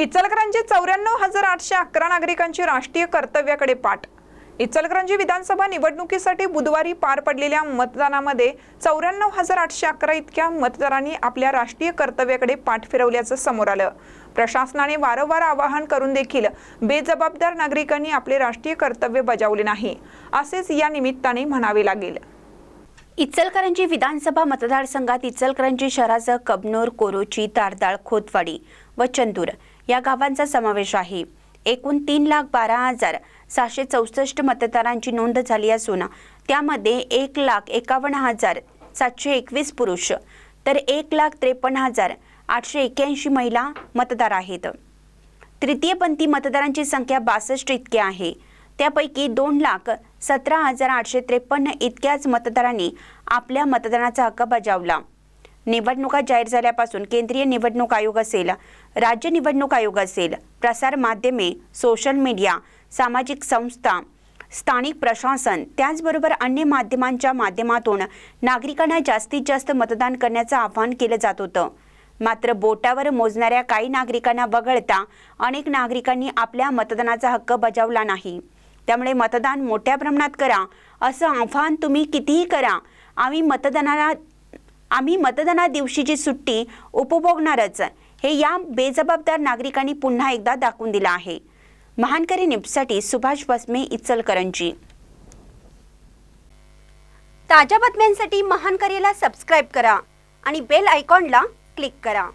इचलकरंजी चौऱ्याण्णव हजार आठशे अकरा नागरिकांची राष्ट्रीय कर्तव्याकडे पाठ. इचलकरंजी विधानसभा निवडणुकीसाठी बुधवारी पार पडलेल्या मतदानामध्ये चौऱ्याण्णव हजार आठशे अकरा इतक्या मतदारांनी आपल्या राष्ट्रीय कर्तव्याकडे पाठ फिरवल्याचं समोर आलं. प्रशासनाने वारंवार आवाहन करून देखील बेजबाबदार नागरिकांनी आपले राष्ट्रीय कर्तव्य बजावले नाही असेच या निमित्ताने म्हणावे लागेल. इचलकरंजी विधानसभा मतदारसंघात इचलकरंजी शहरासह कबनूर कोरोची तारदाळ खोतवाडी व चंदूर या गावांचा समावेश आहे. एकूण तीन लाख बारा हजार सहाशे चौसष्ट मतदारांची नोंद झाली असून त्यामध्ये एक लाख एकावन्न हजार सातशे एकवीस पुरुष तर एक लाख त्रेपन्न हजार आठशे एक्याऐंशी महिला मतदार आहेत. तृतीयपंथी मतदारांची संख्या बासष्ट इतकी आहे. त्यापैकी दोन लाख सतरा हजार आठशे त्रेपन्न इतक्याच मतदारांनी आपल्या मतदानाचा हक्क बजावला. निवडणुका जाहीर झाल्यापासून केंद्रीय निवडणूक आयोग असेल राज्य निवडणूक आयोग असेल प्रसार माध्यमे सोशल मीडिया सामाजिक संस्था स्थानिक प्रशासन त्याचबरोबर अन्य माध्यमांच्या माध्यमातून नागरिकांना जास्तीत जास्त मतदान करण्याचं आवाहन केलं जात होतं. मात्र बोटावर मोजणाऱ्या काही नागरिकांना वगळता अनेक नागरिकांनी आपल्या मतदानाचा हक्क बजावला नाही. त्यामुळे मतदान मोठ्या प्रमाणात करा असं आव्हान तुम्ही कितीही करा आम्ही मतदानाला आम्ही मतदाना दिवशीची सुट्टी उपभोगणारच हे या बेजबाबदार नागरिकांनी पुन्हा एकदा दाखवून दिलं आहे. महानकरी निपसाठी सुभाष बसमे इचलकरंजी. ताज्या बातम्यांसाठी महानकरीला सबस्क्राईब करा आणि बेल आयकॉनला क्लिक करा.